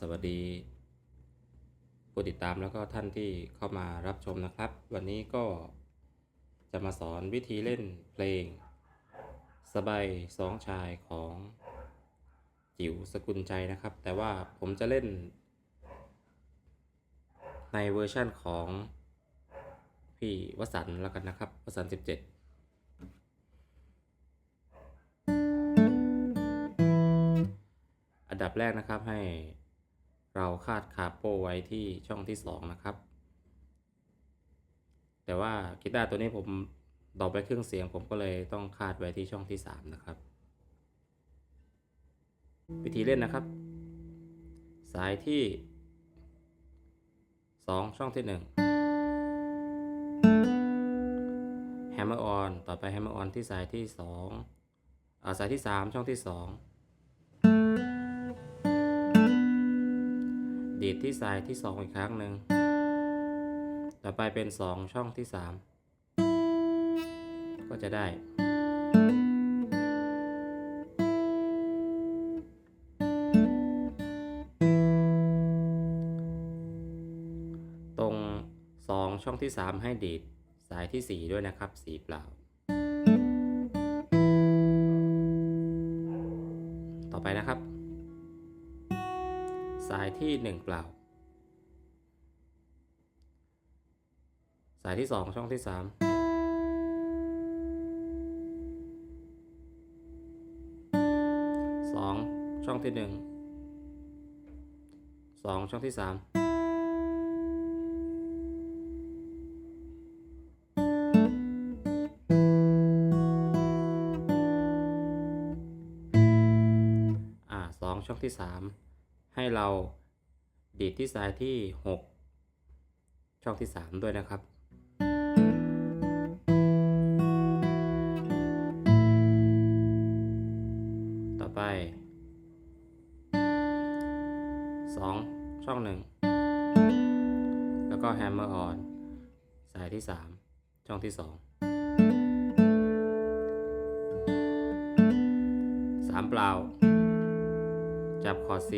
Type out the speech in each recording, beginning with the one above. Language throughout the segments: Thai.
สวัสดี ผู้ติดตามแล้วก็ท่านที่เข้ามารับชมนะครับ วันนี้ก็จะมาสอนวิธีเล่นเพลง สบายสองชายของจิ๋วสกุลใจนะครับ แต่ว่าผมจะเล่น ในเวอร์ชั่นของพี่วสันแล้วกันนะครับวสันสิบเจ็ดอันดับแรกนะครับให้ เราคาดคาโปไว้ที่ช่องที่2นะครับ แต่ว่ากีตาร์ตัวนี้ผมดอกไปเครื่องเสียงผมก็เลยต้องคาดไว้ที่ช่องที่ 3 นะครับ วิธีเล่นนะครับ สายที่ 2 ช่องที่ 1 Hammer on ต่อไป Hammer on ที่สายที่2อ่าสายที่ 3 ช่องที่ 2 ดีดที่สายที่สองอีกครั้งหนึ่ง ต่อไปเป็นสองช่องที่สามก็จะได้ ตรงสองช่องที่สามให้ดีดสายที่สี่ด้วยนะครับ สีเปล่า ต่อไปนะครับ ที่หนึ่งเปล่า สายที่สองช่องที่สามสองช่องที่หนึ่งสองช่องที่สามอ่าสองช่องที่สามให้เรา ดีดที่สายที่หกช่องที่สามด้วยนะครับ ต่อไปสองช่องหนึ่งแล้วก็แฮมเมอร์ออนสายที่สามช่องที่สองสามเปล่า จับคอร์ด C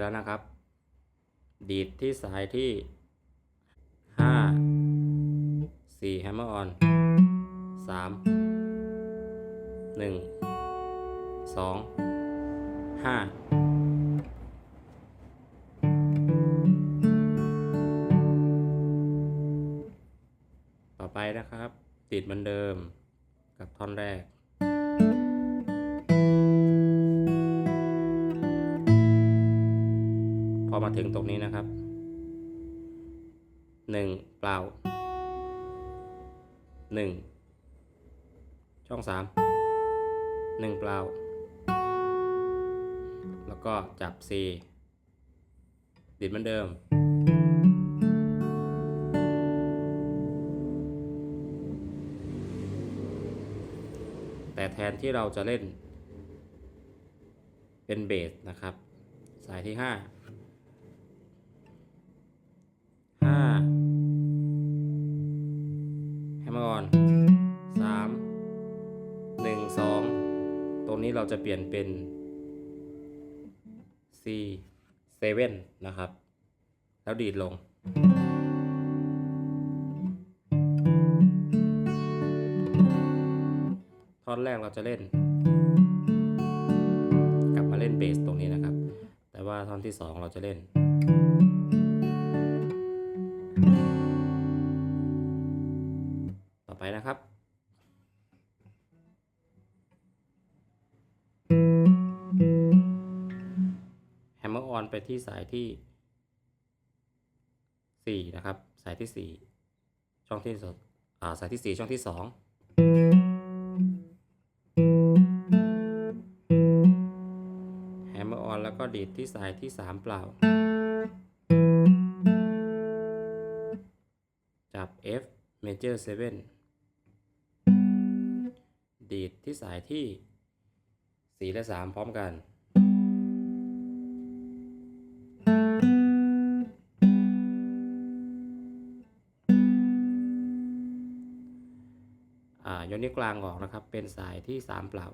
แล้วนะครับ ดีดที่สายที่ 5 4 hammer on 3 1 2 5ต่อไปนะครับ ติดเหมือนเดิมกับท่อนแรก พอมาถึงตรงนี้นะครับหนึ่งเปล่าหนึ่งช่องสามหนึ่งเปล่า แล้วก็จับ C ดิดเหมือนเดิม แต่แทนที่เราจะเล่นเป็นเบสนะครับ สายที่ 5 จะเปลี่ยนเป็น C 7นะครับ แล้วดีดลง ท่อนแรกเราจะเล่น กลับมาเล่นเบสตรงนี้นะครับ แต่ว่าท่อนที่สองเราจะเล่นต่อไปนะครับ ไปที่สายที่4นะครับ สายที่ 4 ช่องที่สอ่าสายที่ 4 ช่องที่ 2 แฮมเมอร์ออนแล้วก็ดีดที่สายที่ 3 เปล่า จับ F major 7 ดีดที่สายที่สี่และสามพร้อมกันายกนิ้วกลางออกนะครับ เป็นสายที่สามเปล่า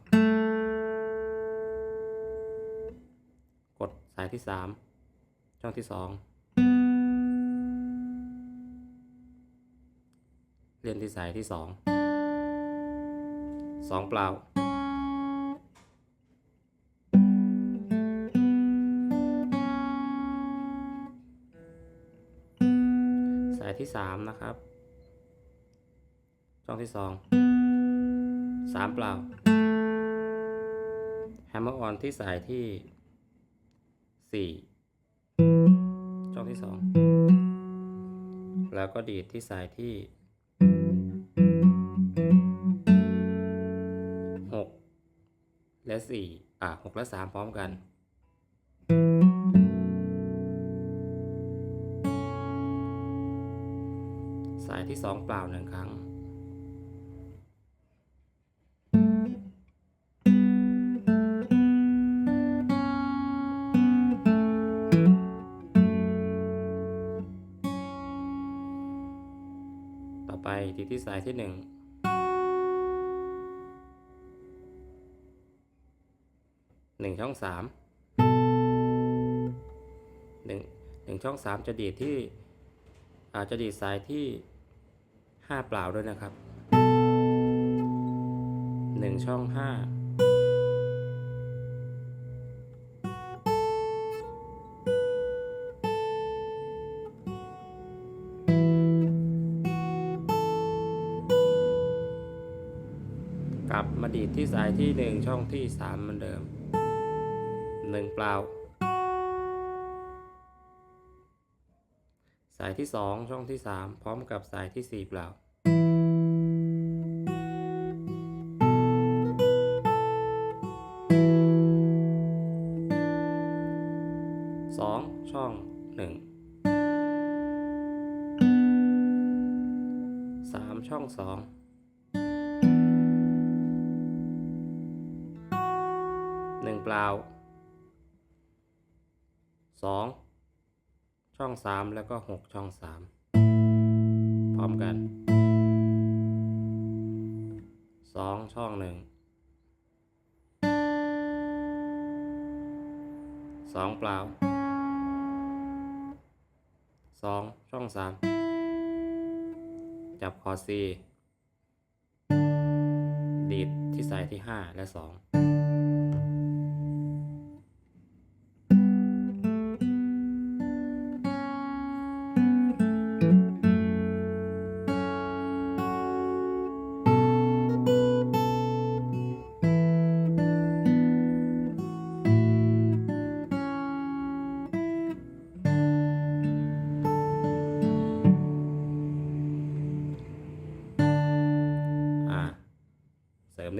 กดสายที่สามช่องที่สองเล่นที่สายที่สองสองเปล่าสายที่สามนะครับ ช่องที่สอง สามเปล่าแฮมเมอร์ออนที่สายที่สี่ช่องที่สองแล้วก็ดีดที่สายที่หกและสี่อะหกและสามพร้อมกันสายที่สองเปล่าหนึ่งครั้ง อไปดีดที่สายที่หนึ่งหนึ่งช่องสามหนึ่งหนึ่งช่องสามจะดีดที่อาจจะดีดสายที่ห้าเปล่าด้วยนะครับหนึ่งช่องห้า สายที่หนึ่งช่องที่สามเหมือนเดิมหนึ่งเปล่า สายที่สองช่องที่สามพร้อมกับสายที่สี่เปล่า หนึ่งเปล่าสองช่องสามแล้วก็หกช่องสามพร้อมกันสองช่องหนึ่งสองเปล่าสองช่องสามจับคอซีดีดที่สายที่ห้าและสอง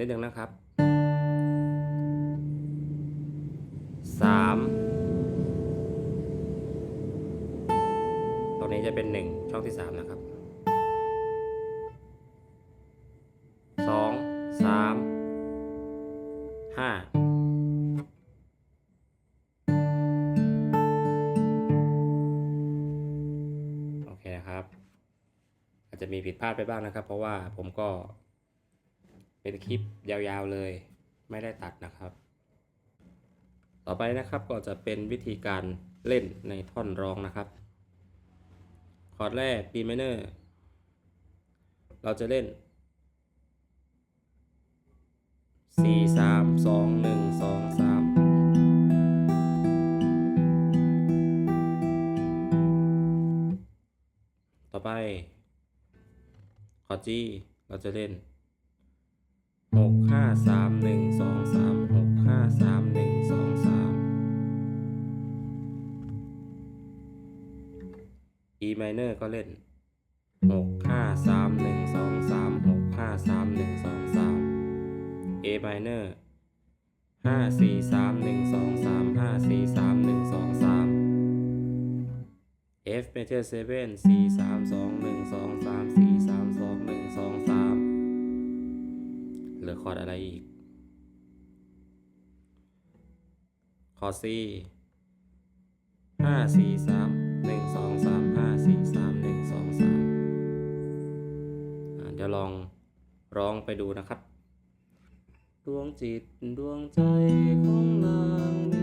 นิดนึงนะครับสามตรงนี้จะเป็นหนึ่งช่องที่สามนะครับสองสามห้าโอเคนะครับ อาจจะมีผิดพลาดไปบ้างนะครับ เพราะว่าผมก็ เป็นคลิปยาวๆเลย ไม่ได้ตัดนะครับ ต่อไปนะครับก็จะเป็นวิธีการเล่นในท่อนร้องนะครับ คอร์ดแรก B minor เราจะเล่นสี่สามสองหนึ่งสองสามต่อไป คอร์ด G เราจะเล่น หกห้าสามหนึ่งสองสามหกห้าสามหนึ่งสองสาม E minor ก็เล่นหกห้าสามหนึ่งสองสามหกห้าสามหนึ่งสองสาม A minor ห้าสี่สามหนึ่งสองสามห้าสี่สามหนึ่งสองสาม F major 7 4 3 2 1 2 3 4 3 2 1 2 3 เหลือคอร์ดอะไรอีก คอร์ซีห้าสี่สามหนึ่งสองสามห้าสี่สามหนึ่งสองสามเดี๋ยวลองร้องไปดูนะครับ ดวงจิตดวงใจของนาง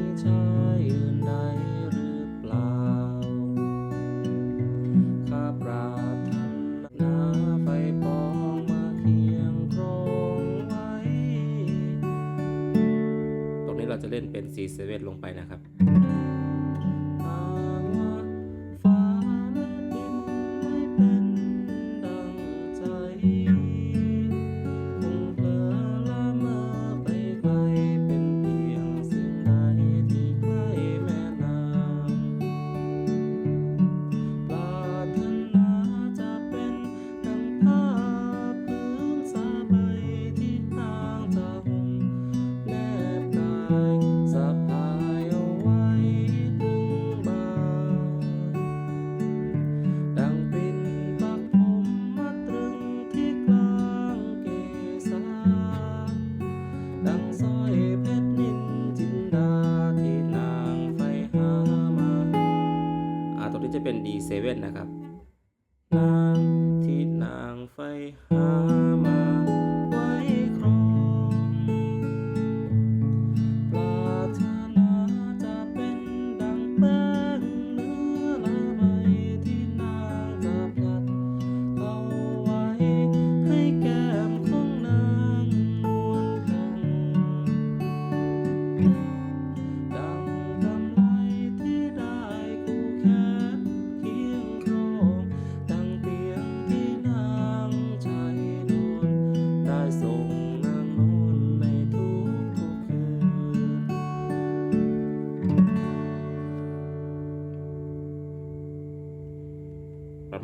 เราจะเล่นเป็น C7 ลงไปนะครับ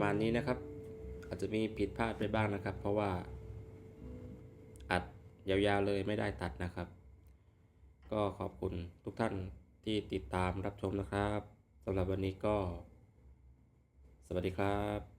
มาณนี้นะครับ อาจจะมีผิดพลาดไปบ้างนะครับ เพราะว่า อัดยาวๆเลยไม่ได้ตัดนะครับ ก็ขอบคุณทุกท่านที่ติดตามรับชมนะครับสำหรับวันนี้ก็ สวัสดีครับ